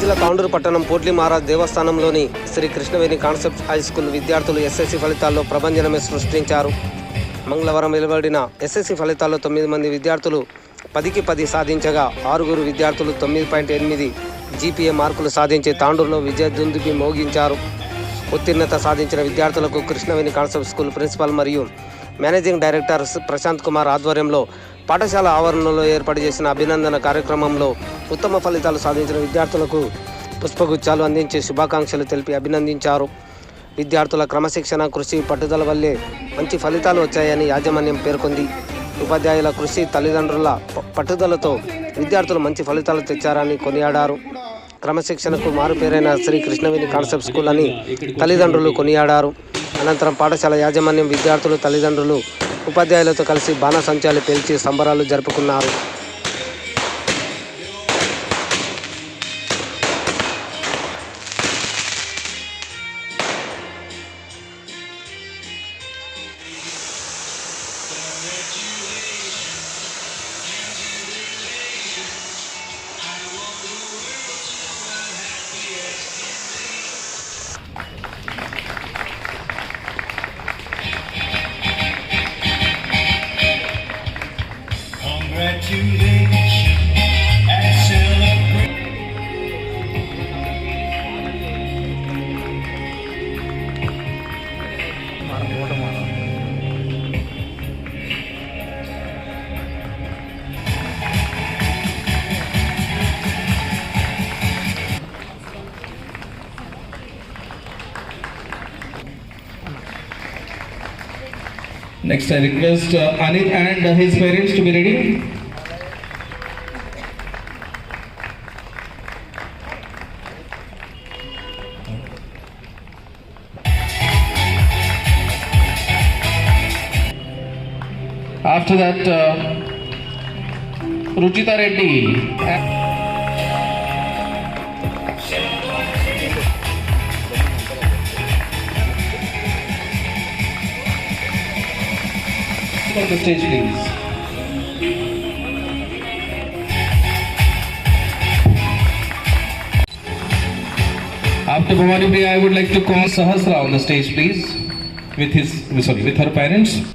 జిల్లా తాండూరు పట్టణం పోట్లి Maharaj దేవస్థానంలోని Shri Krishnaveni concept high school విద్యార్థులు ఎస్ఎస్సి ఫలితాల్లో ప్రభంజనమే సృష్టించారు. మంగళవారం వెలువడిన ఎస్ఎస్సి ఫలితాల్లో తొమ్మిది మంది విద్యార్థులు పదికి పది సాధించగా ఆరుగురు విద్యార్థులు తొమ్మిది పాయింట్ ఎనిమిది జీపీఏ మార్కులు సాధించి తాండూరులో విజయ దుందుబి మోగించారు. ఉత్తీర్ణత సాధించిన విద్యార్థులకు కృష్ణవేణి కాన్సెప్ట్ స్కూల్ ప్రిన్సిపాల్ మరియు మేనేజింగ్ డైరెక్టర్ ప్రశాంత్ కుమార్ ఆధ్వర్యంలో పాఠశాల ఆవరణలో ఏర్పాటు చేసిన అభినందన కార్యక్రమంలో ఉత్తమ ఫలితాలు సాధించిన విద్యార్థులకు పుష్పగుచ్చాలు అందించి శుభాకాంక్షలు తెలిపి అభినందించారు. విద్యార్థుల క్రమశిక్షణ కృషి పట్టుదల వల్లే మంచి ఫలితాలు వచ్చాయని యాజమాన్యం పేర్కొంది. ఉపాధ్యాయుల కృషి తల్లిదండ్రుల పట్టుదలతో విద్యార్థులు మంచి ఫలితాలు తెచ్చారని కొనియాడారు. క్రమశిక్షణకు మారుపేరైన శ్రీ కృష్ణవేణి కాన్సెప్ట్ స్కూల్ అని తల్లిదండ్రులు కొనియాడారు. అనంతరం పాఠశాల యాజమాన్యం విద్యార్థులు తల్లిదండ్రులు ఉపాధ్యాయులతో కలిసి బాణసంచాలు పేల్చి సంబరాలు జరుపుకున్నారు. Next, I request uh, and uh, his parents to be ready. After that, uh, Ruchita Reddy. On the stage, please. After Bhavani I would like to call Sahasra on the stage, please, with his sorry, with her parents.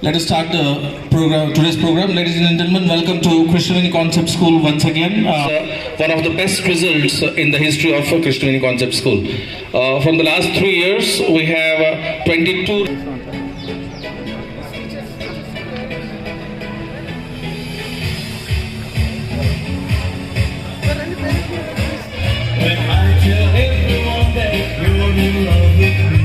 Let us start the program, today's program. Ladies and gentlemen, welcome to Krishnaveni Concept School once again. Uh, one of the best results in the history of uh, Concept School. Uh, from the last three years, we have uh, 22. When I tell everyone that you're in love with me,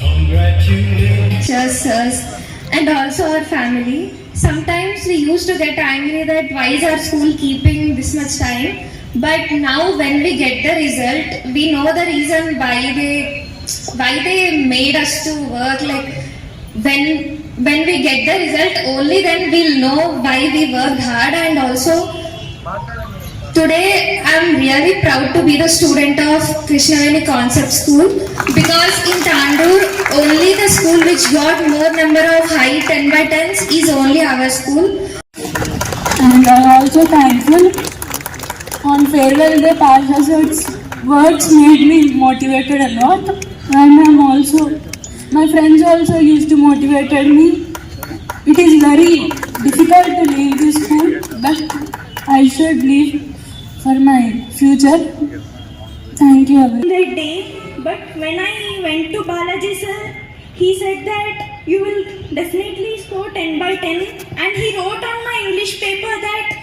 Congratulations. sirs, and also our family. sometimes we used to get angry that why is our school keeping this much time but now when we get the result we know the reason why they why they made us to work like when when we get the result only then we'll know why we worked hard and also Today, I'm really proud to be the student of Krishnaveni Concept School because in Tandur, only the school which got more number of high 10 by 10s is only our school. and I'm also thankful. On farewell day, Pasha sir's words made me motivated a lot, and I'm also my friends also used to motivated me. It is very difficult to leave this school, but I should leave for my future. Thank you. that day, but when I went to Balaji sir, he said that you will definitely score 10 by 10 and he wrote on my English paper that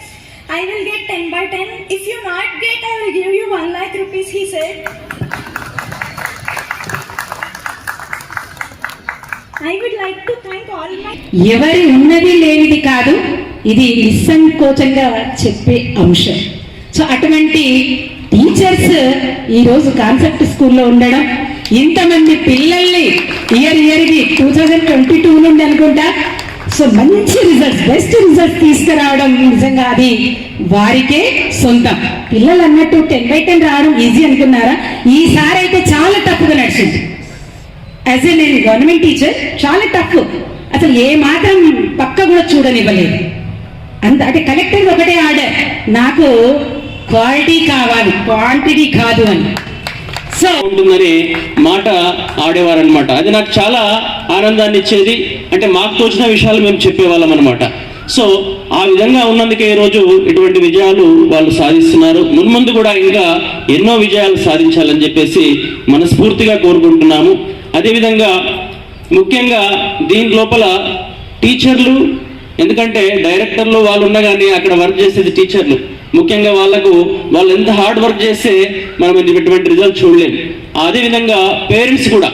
I will get 10 by 10. If you not get, I will give you 1 lakh rupees, he said. I would like to thank all my ఎవరి ఉన్నది లేనిది కాదు ఇది నిస్సంకోచంగా చెప్పే అంశం so అటువంటి teachers ఈరోజు కాన్సెప్ట్ స్కూల్లో ఉండడం ఇంతమంది పిల్లల్ని ఇయర్ ఇయర్కి టూ థౌజండ్ ట్వంటీ టూ నుండి అనుకుంటా. సో మంచి రిజల్ట్స్ బెస్ట్ రిజల్ట్స్ తీసుకురావడం నిజంగా అది వారికే సొంతం. పిల్లలు అన్నట్టు టెన్ బై టెన్ రావడం ఈజీ అనుకున్నారా? ఈసారి అయితే చాలా తప్పుగా నడిచింది. యాజ్ ఏ నేను గవర్నమెంట్ టీచర్ చాలా టఫ్ అసలు ఏ మాత్రం పక్క కూడా చూడనివ్వలేదు. అంత అంటే కలెక్టర్ ఒకటే ఆర్డర్ నాకు క్వాలిటీ కావాలి. క్వాంటిటీ కాదు అని. సో ఉంటుందని మాట ఆడేవారనమాట అది నాకు చాలా ఆనందాన్ని ఇచ్చేది. అంటే మాకు తోచిన విషయాలు మేము చెప్పేవాళ్ళం అనమాట సో ఆ విధంగా ఉన్నందుకే ఈరోజు ఇటువంటి విజయాలు వాళ్ళు సాధిస్తున్నారు. మున్ముందు కూడా ఇంకా ఎన్నో విజయాలు సాధించాలని చెప్పేసి మనస్ఫూర్తిగా కోరుకుంటున్నాము. అదేవిధంగా ముఖ్యంగా దీని లోపల టీచర్లు ఎందుకంటే డైరెక్టర్లు వాళ్ళు ఉన్నా కానీ అక్కడ వర్క్ చేసేది టీచర్లు. ముఖ్యంగా వాళ్ళకు వాళ్ళు ఎంత హార్డ్ వర్క్ చేస్తే మనం ఎటువంటి రిజల్ట్ చూడలేము అదేవిధంగా పేరెంట్స్ కూడా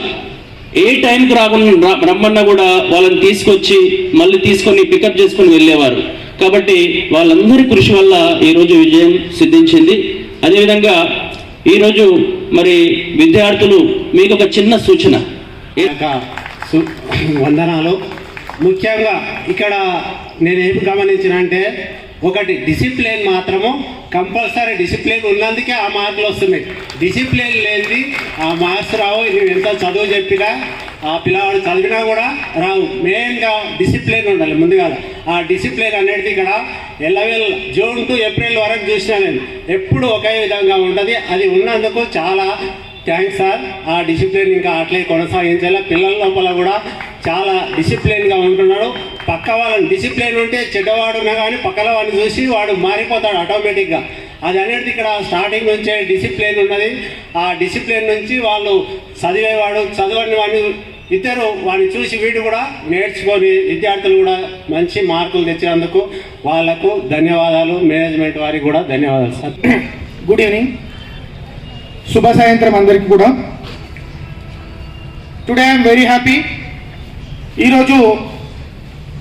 ఏ టైంకి రాకుండా రమ్మన్నా కూడా వాళ్ళని తీసుకొచ్చి మళ్ళీ తీసుకొని పికప్ చేసుకొని వెళ్ళేవారు. కాబట్టి వాళ్ళందరి కృషి వల్ల ఈరోజు విజయం సిద్ధించింది. అదేవిధంగా ఈరోజు మరి విద్యార్థులు మీకు ఒక చిన్న సూచన. యొక్క వందనాలు. ముఖ్యంగా ఇక్కడ నేను ఏం గమనించిన అంటే ఒకటి డిసిప్లిన్ మాత్రము కంపల్సరీ డిసిప్లిన్ ఉన్నందుకే ఆ మార్కులు వస్తున్నాయి. డిసిప్లిన్ లేనిది ఆ మార్క్స్ రావు నువ్వు ఎంత చదువు చెప్పినా ఆ పిల్లవాడు చదివినా కూడా రావు. మెయిన్గా డిసిప్లిన్ ఉండాలి ముందుగా. ఆ డిసిప్లిన్ అనేది ఇక్కడ ఎల్లవేళ జూన్ టు ఏప్రిల్ వరకు చూసినా నేను. ఎప్పుడు ఒకే విధంగా ఉంటుంది. అది ఉన్నందుకు చాలా థ్యాంక్స్ సార్. ఆ డిసిప్లిన్ ఇంకా అట్లే కొనసాగించేలా పిల్లల లోపల కూడా చాలా డిసిప్లిన్గా ఉంటున్నాడు. పక్క వాళ్ళని డిసిప్లిన్ ఉంటే చెడ్డవాడు ఉన్నా కానీ పక్కల వాడిని చూసి వాడు మారిపోతాడు ఆటోమేటిక్గా. అది అనేది ఇక్కడ స్టార్టింగ్ నుంచే డిసిప్లిన్ ఉన్నది. ఆ డిసిప్లిన్ నుంచి వాళ్ళు చదివేవాడు చదవని వాడిని ఇద్దరు వాడిని చూసి వీడు కూడా నేర్చుకొని విద్యార్థులు కూడా మంచి మార్కులు తెచ్చినందుకు వాళ్ళకు ధన్యవాదాలు. మేనేజ్మెంట్ వారికి కూడా ధన్యవాదాలు సార్. గుడ్ ఈవినింగ్ శుభ సాయంత్రం అందరికీ కూడా. టుడే ఐఎమ్ వెరీ హ్యాపీ ఈరోజు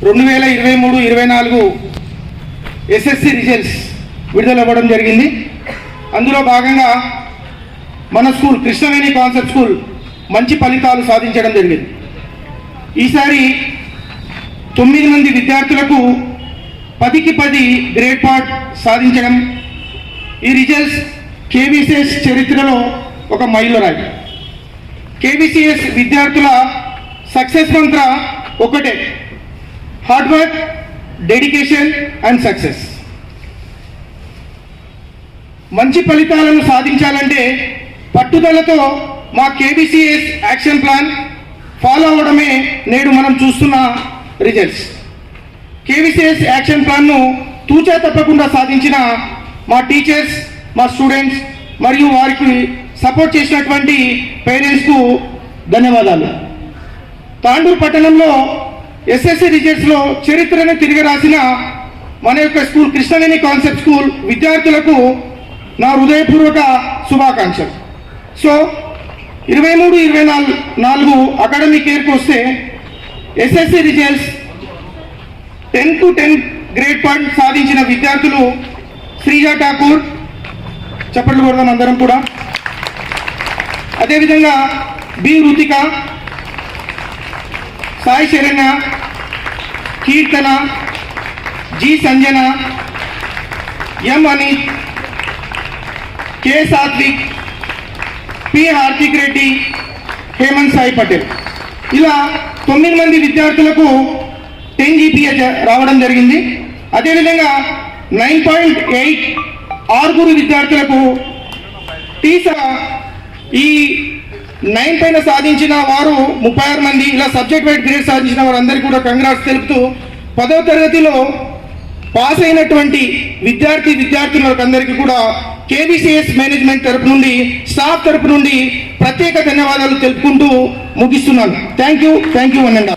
రెండు వేల ఇరవై మూడు ఇరవై నాలుగు ఎస్ఎస్సి రిజల్ట్స్ విడుదల అవ్వడం జరిగింది. అందులో భాగంగా మన స్కూల్ కృష్ణవేణి కాన్సెప్ట్ స్కూల్ మంచి ఫలితాలు సాధించడం జరిగింది. ఈసారి తొమ్మిది మంది విద్యార్థులకు పదికి పది గ్రేడ్ పార్ట్ సాధించడం. ఈ రిజల్ట్స్ కేవీసీఎస్ చరిత్రలో ఒక మైలురాయి. కేవీసీఎస్ విద్యార్థుల సక్సెస్ మంత్ర ఒకటే. Hard work dedication and success మంచి ఫలితాలను సాధించాలంటే పట్టుదలతో మా కేబీసీఎస్ యాక్షన్ ప్లాన్ ఫాలో అవడమే నేడు మనం చూస్తున్న రిజల్ట్స్ కేవీసీఎస్ యాక్షన్ ప్లాన్ను తూచా తప్పకుండా సాధించిన మా టీచర్స్ మా స్టూడెంట్స్ మరియు వారికి సపోర్ట్ చేసినటువంటి పేరెంట్స్కు ధన్యవాదాలు. తాండూరు పట్టణంలో ఎస్ఎస్సి రిజల్ట్స్లో చరిత్రను తిరిగి రాసిన మన యొక్క స్కూల్ కృష్ణవేణి కాన్సెప్ట్ స్కూల్ విద్యార్థులకు నా హృదయపూర్వక శుభాకాంక్షలు. సో ఇరవై మూడు ఇరవై నాలుగు నాలుగు అకాడమిక్ ఇయర్కి వస్తే SSC results ten to ten grade point సాధించిన విద్యార్థులు శ్రీజ ఠాకూర్ చప్పట్లు కొడదాం అందరం కూడా. అదేవిధంగా B Ruthika Sai Sharana Keerthana G Sanjana M Aneeth K Sathvik P Hardik Reddy Hemanth Sai Patel. ఇలా తొమ్మిది మంది విద్యార్థులకు టెన్ జీపీహెచ్ రావడం జరిగింది. అదేవిధంగా నైన్ పాయింట్ ఎయిట్ ఆరుగురు విద్యార్థులకు టీసా ఈ నైన్ పైన సాధించిన వారు ముప్పై ఆరు మంది ఇలా సబ్జెక్ట్ వైడ్ గ్రేడ్ సాధించిన వారందరికీ కూడా కంగ్రాట్స్ తెలుపుతూ పదవ తరగతిలో పాస్ అయినటువంటి విద్యార్థి విద్యార్థులకు అందరికీ కూడా కేబీసీఎస్ మేనేజ్మెంట్ తరపు నుండి స్టాఫ్ తరపు నుండి ప్రత్యేక ధన్యవాదాలు తెలుపుకుంటూ ముగిస్తున్నాను. థ్యాంక్ యూ థ్యాంక్ యూ అనండి.